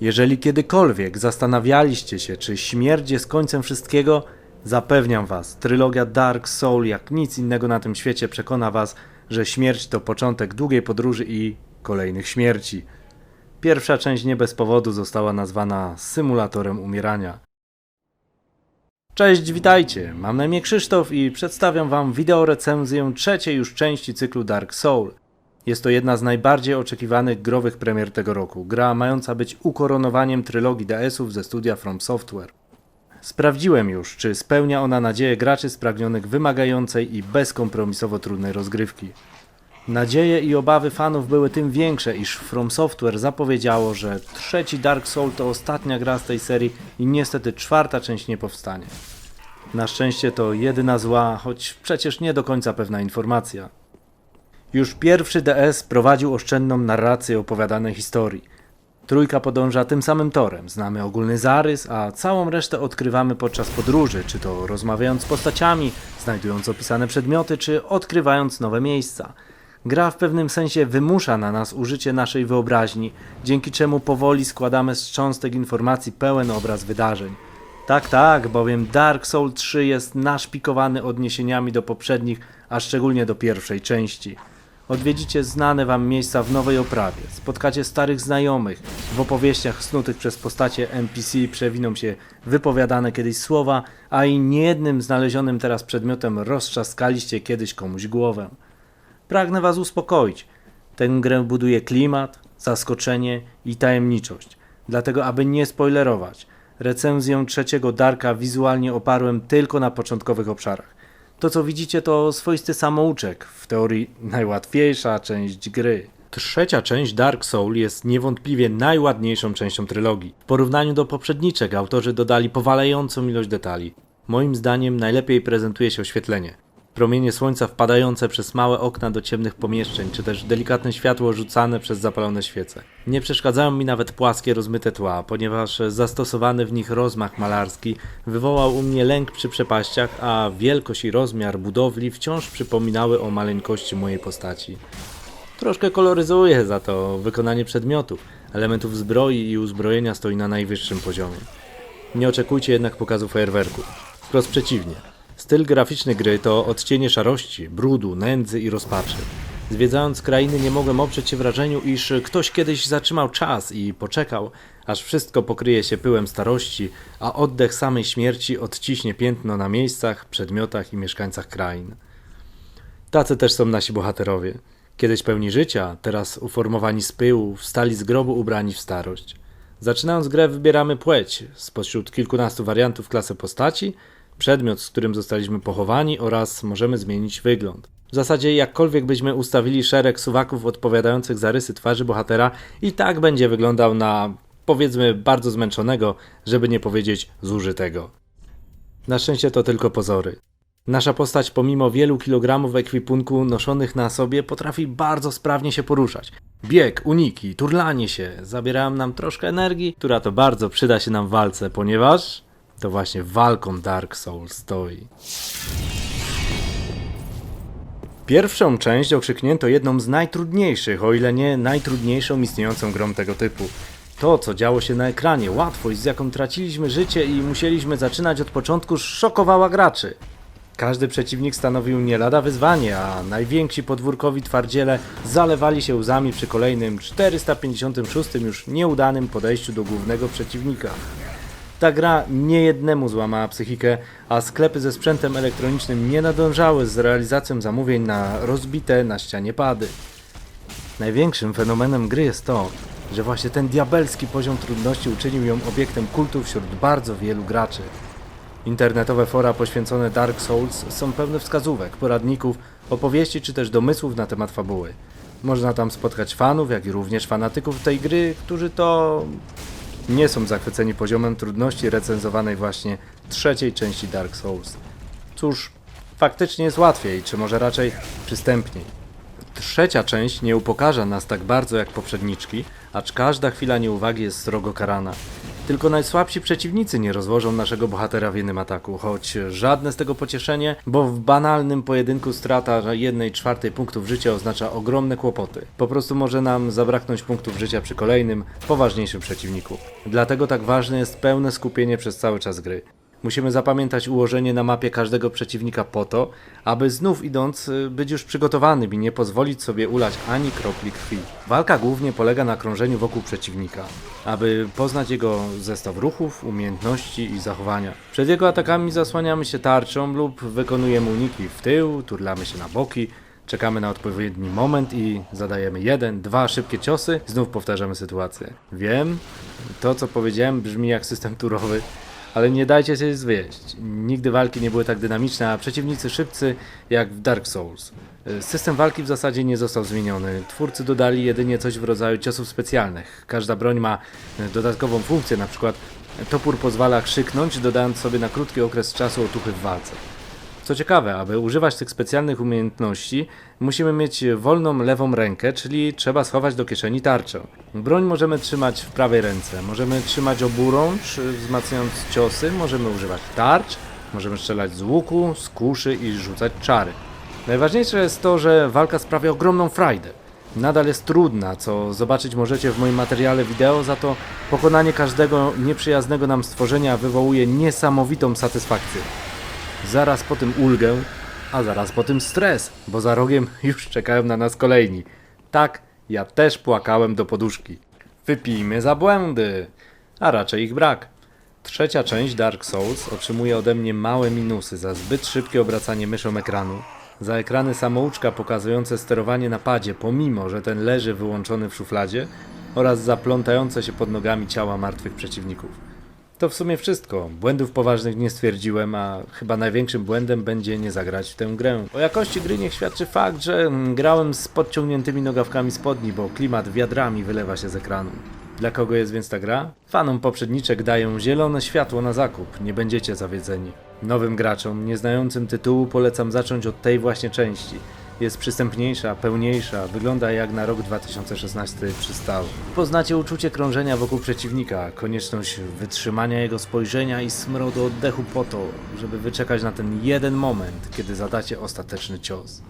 Jeżeli kiedykolwiek zastanawialiście się, czy śmierć jest końcem wszystkiego, zapewniam was, trylogia Dark Soul jak nic innego na tym świecie przekona was, że śmierć to początek długiej podróży i kolejnych śmierci. Pierwsza część nie bez powodu została nazwana symulatorem umierania. Cześć, witajcie. Mam na imię Krzysztof i przedstawiam wam wideo recenzję trzeciej już części cyklu Dark Soul. Jest to jedna z najbardziej oczekiwanych growych premier tego roku. Gra mająca być ukoronowaniem trylogii DS-ów ze studia From Software. Sprawdziłem już, czy spełnia ona nadzieję graczy spragnionych wymagającej i bezkompromisowo trudnej rozgrywki. Nadzieje i obawy fanów były tym większe, iż From Software zapowiedziało, że trzeci Dark Soul to ostatnia gra z tej serii i niestety czwarta część nie powstanie. Na szczęście to jedyna zła, choć przecież nie do końca pewna informacja. Już pierwszy DS prowadził oszczędną narrację opowiadanej historii. Trójka podąża tym samym torem, znamy ogólny zarys, a całą resztę odkrywamy podczas podróży, czy to rozmawiając z postaciami, znajdując opisane przedmioty, czy odkrywając nowe miejsca. Gra w pewnym sensie wymusza na nas użycie naszej wyobraźni, dzięki czemu powoli składamy z cząstek informacji pełen obraz wydarzeń. Tak, tak, bowiem Dark Soul 3 jest naszpikowany odniesieniami do poprzednich, a szczególnie do pierwszej części. Odwiedzicie znane wam miejsca w nowej oprawie, spotkacie starych znajomych, w opowieściach snutych przez postacie NPC przewiną się wypowiadane kiedyś słowa, a i niejednym znalezionym teraz przedmiotem roztrzaskaliście kiedyś komuś głowę. Pragnę was uspokoić. Tę grę buduje klimat, zaskoczenie i tajemniczość. Dlatego, aby nie spoilerować, recenzję trzeciego Darka wizualnie oparłem tylko na początkowych obszarach. To, co widzicie, to swoisty samouczek, w teorii najłatwiejsza część gry. Trzecia część Dark Soul jest niewątpliwie najładniejszą częścią trylogii. W porównaniu do poprzedniczek autorzy dodali powalającą ilość detali. Moim zdaniem najlepiej prezentuje się oświetlenie. Promienie słońca wpadające przez małe okna do ciemnych pomieszczeń, czy też delikatne światło rzucane przez zapalone świece. Nie przeszkadzają mi nawet płaskie, rozmyte tła, ponieważ zastosowany w nich rozmach malarski wywołał u mnie lęk przy przepaściach, a wielkość i rozmiar budowli wciąż przypominały o maleńkości mojej postaci. Troszkę koloryzuje za to wykonanie przedmiotów, elementów zbroi i uzbrojenia stoi na najwyższym poziomie. Nie oczekujcie jednak pokazu fajerwerków. Wprost przeciwnie. Styl graficzny gry to odcienie szarości, brudu, nędzy i rozpaczy. Zwiedzając krainy nie mogłem oprzeć się wrażeniu, iż ktoś kiedyś zatrzymał czas i poczekał, aż wszystko pokryje się pyłem starości, a oddech samej śmierci odciśnie piętno na miejscach, przedmiotach i mieszkańcach krain. Tacy też są nasi bohaterowie. Kiedyś pełni życia, teraz uformowani z pyłu, wstali z grobu ubrani w starość. Zaczynając grę wybieramy płeć spośród kilkunastu wariantów klasy postaci, przedmiot, z którym zostaliśmy pochowani oraz możemy zmienić wygląd. W zasadzie jakkolwiek byśmy ustawili szereg suwaków odpowiadających za rysy twarzy bohatera i tak będzie wyglądał na powiedzmy bardzo zmęczonego, żeby nie powiedzieć zużytego. Na szczęście to tylko pozory. Nasza postać pomimo wielu kilogramów ekwipunku noszonych na sobie potrafi bardzo sprawnie się poruszać. Bieg, uniki, turlanie się zabierają nam troszkę energii, która to bardzo przyda się nam w walce, ponieważ to właśnie walką Dark Souls stoi. Pierwszą część okrzyknięto jedną z najtrudniejszych, o ile nie najtrudniejszą istniejącą grą tego typu. To, co działo się na ekranie, łatwość, z jaką traciliśmy życie i musieliśmy zaczynać od początku, szokowała graczy. Każdy przeciwnik stanowił nie lada wyzwanie, a najwięksi podwórkowi twardziele zalewali się łzami przy kolejnym 456 już nieudanym podejściu do głównego przeciwnika. Ta gra niejednemu złamała psychikę, a sklepy ze sprzętem elektronicznym nie nadążały z realizacją zamówień na rozbite na ścianie pady. Największym fenomenem gry jest to, że właśnie ten diabelski poziom trudności uczynił ją obiektem kultu wśród bardzo wielu graczy. Internetowe fora poświęcone Dark Souls są pełne wskazówek, poradników, opowieści czy też domysłów na temat fabuły. Można tam spotkać fanów, jak i również fanatyków tej gry, którzy to nie są zachwyceni poziomem trudności recenzowanej właśnie trzeciej części Dark Souls. Cóż, faktycznie jest łatwiej, czy może raczej przystępniej. Trzecia część nie upokarza nas tak bardzo jak poprzedniczki, acz każda chwila nieuwagi jest srogo karana. Tylko najsłabsi przeciwnicy nie rozłożą naszego bohatera w jednym ataku, choć żadne z tego pocieszenie, bo w banalnym pojedynku strata jednej czwartej punktów życia oznacza ogromne kłopoty. Po prostu może nam zabraknąć punktów życia przy kolejnym, poważniejszym przeciwniku. Dlatego tak ważne jest pełne skupienie przez cały czas gry. Musimy zapamiętać ułożenie na mapie każdego przeciwnika po to, aby znów idąc y, być już przygotowanym i nie pozwolić sobie ulać ani kropli krwi. Walka głównie polega na krążeniu wokół przeciwnika, aby poznać jego zestaw ruchów, umiejętności i zachowania. Przed jego atakami zasłaniamy się tarczą lub wykonujemy uniki w tył, turlamy się na boki, Czekamy na odpowiedni moment i zadajemy jeden, dwa szybkie ciosy, znów powtarzamy sytuację. Wiem, to co powiedziałem brzmi jak system turowy, ale nie dajcie się zwieść. Nigdy walki nie były tak dynamiczne, a przeciwnicy szybcy jak w Dark Souls. Y, System walki w zasadzie nie został zmieniony. Twórcy dodali jedynie coś w rodzaju ciosów specjalnych. Każda broń ma y, dodatkową funkcję, na przykład topór pozwala krzyknąć, dodając sobie na krótki okres czasu otuchy w walce. Co ciekawe, aby używać tych specjalnych umiejętności, musimy mieć wolną lewą rękę, czyli trzeba schować do kieszeni tarczę. Broń możemy trzymać w prawej ręce, możemy trzymać oburącz, wzmacniając ciosy, możemy używać tarcz, możemy strzelać z łuku, z kuszy i rzucać czary. Najważniejsze jest to, że walka sprawia ogromną frajdę. Nadal jest trudna, co zobaczyć możecie w moim materiale wideo, za to pokonanie każdego nieprzyjaznego nam stworzenia wywołuje niesamowitą satysfakcję. Zaraz po tym ulgę, a zaraz po tym stres, bo za rogiem już czekają na nas kolejni. Tak, ja też płakałem do poduszki. Wypijmy za błędy, a raczej ich brak. Trzecia część Dark Souls otrzymuje ode mnie małe minusy za zbyt szybkie obracanie myszą ekranu, za ekrany samouczka pokazujące sterowanie na padzie, pomimo że ten leży wyłączony w szufladzie, oraz za plątające się pod nogami ciała martwych przeciwników. To w sumie wszystko. Błędów poważnych nie stwierdziłem, a chyba największym błędem będzie nie zagrać w tę grę. O jakości gry niech świadczy fakt, że mm, grałem z podciągniętymi nogawkami spodni, bo klimat wiadrami wylewa się z ekranu. Dla kogo jest więc ta gra? Fanom poprzedniczek dają zielone światło na zakup, nie będziecie zawiedzeni. Nowym graczom, nieznającym tytułu polecam zacząć od tej właśnie części. Jest przystępniejsza, pełniejsza, wygląda jak na rok 2016 przystało. Poznacie uczucie krążenia wokół przeciwnika, konieczność wytrzymania jego spojrzenia i smrodu oddechu po to, żeby wyczekać na ten jeden moment, kiedy zadacie ostateczny cios.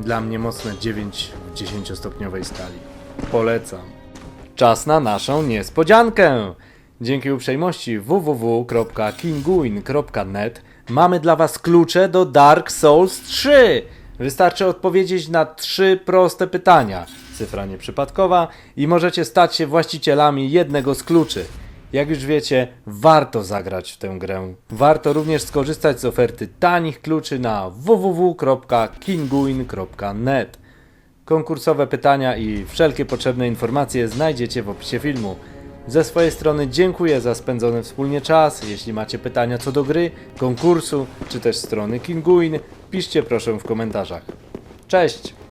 Dla mnie mocne 9 w 10-stopniowej skali. Polecam. Czas na naszą niespodziankę! Dzięki uprzejmości www.kinguin.net mamy dla Was klucze do Dark Souls 3! Wystarczy odpowiedzieć na trzy proste pytania, cyfra nieprzypadkowa, i możecie stać się właścicielami jednego z kluczy. Jak już wiecie, warto zagrać w tę grę. Warto również skorzystać z oferty tanich kluczy na www.kinguin.net. Konkursowe pytania i wszelkie potrzebne informacje znajdziecie w opisie filmu. Ze swojej strony dziękuję za spędzony wspólnie czas. Jeśli macie pytania co do gry, konkursu, czy też strony Kinguin, piszcie proszę w komentarzach. Cześć!